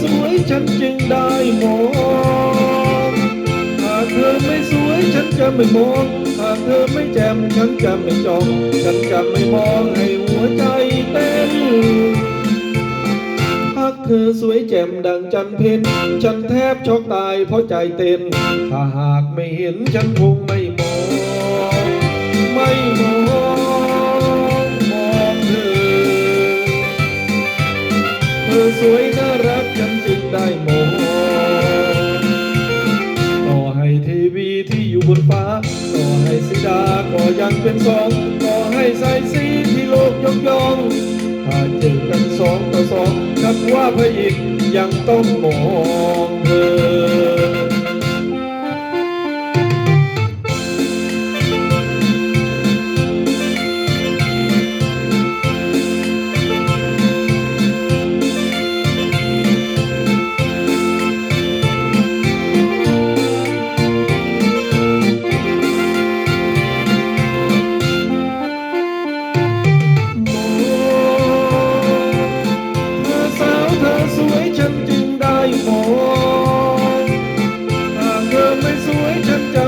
สวยฉันจึงได้มองหากเธอไม่สวยฉันจะไม่มองหากเธอไม่แจ่มฉันจะไม่จอง ฉันจะไม่มองให้หัวใจเต้นหากเธอสวยแจ่มดังจันเพ็นฉันแทบช็อกตายเพราะใจเต้น ถ้าหากไม่เห็นฉันคงไม่มอง ไม่มอง ยังเป็นสองต่อให้สายสีที่โลกยกย่องถ้าเจอกันสองต่อสองชับว่าพระอินทร์ยังต้องมองเธอ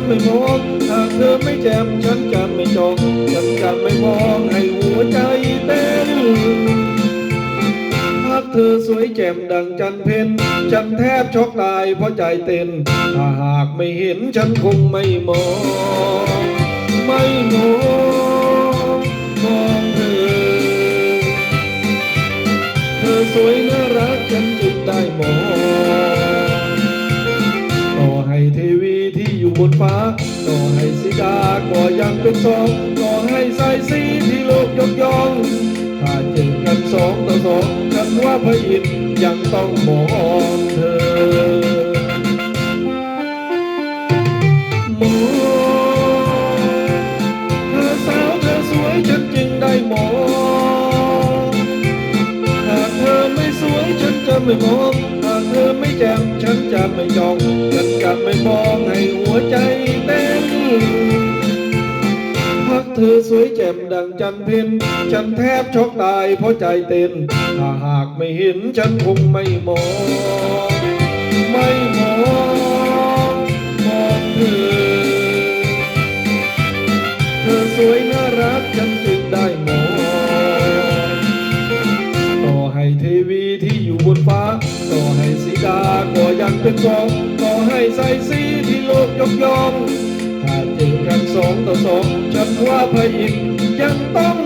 ไม่มองหากเธอไม่แจ่มฉันจะไม่จ้องฉันจะไม่มองให้หัวใจเต้นหากเธอสวยแจ่มดังจันเพ็ญฉันแทบช็อกตายเพราะใจเต้นถ้าหากไม่เห็นฉันคงไม่มอง ไม่มองมองเธอ เธอสวยน่ารักฉันจึงได้มอง บนฟ้าต่อให้สีดาก็ยังเป็นสองต่อให้สายสีที่โลกยกย่องถ้าเจอกันสองต่อสองฉันว่าพระอินทร์ยังต้องมองเธอมองเธอสาวเธอสวยฉันจึงได้มองหากเธอไม่สวยฉันจะไม่มองหากเธอไม่แจ่มฉันจะไม่จองฉันจะไม่มองให้ ใจเต้นหากเธอสวยแจ่มดังจันเพ็ญฉันแทบช็อกตายเพราะใจเต้น ถ้าหากไม่เห็นฉันคงไม่มอง ไม่มองมองเธอ เธอสวยน่ารักฉันจึงได้มองต่อให้เทวีที่อยู่บนฟ้า ต่อให้สีดาก็ยังเป็นสองต่อให้สายสี ยกย่องถ้าเจอกันสองต่อสองฉันว่าพระอินทร์ยังต้อง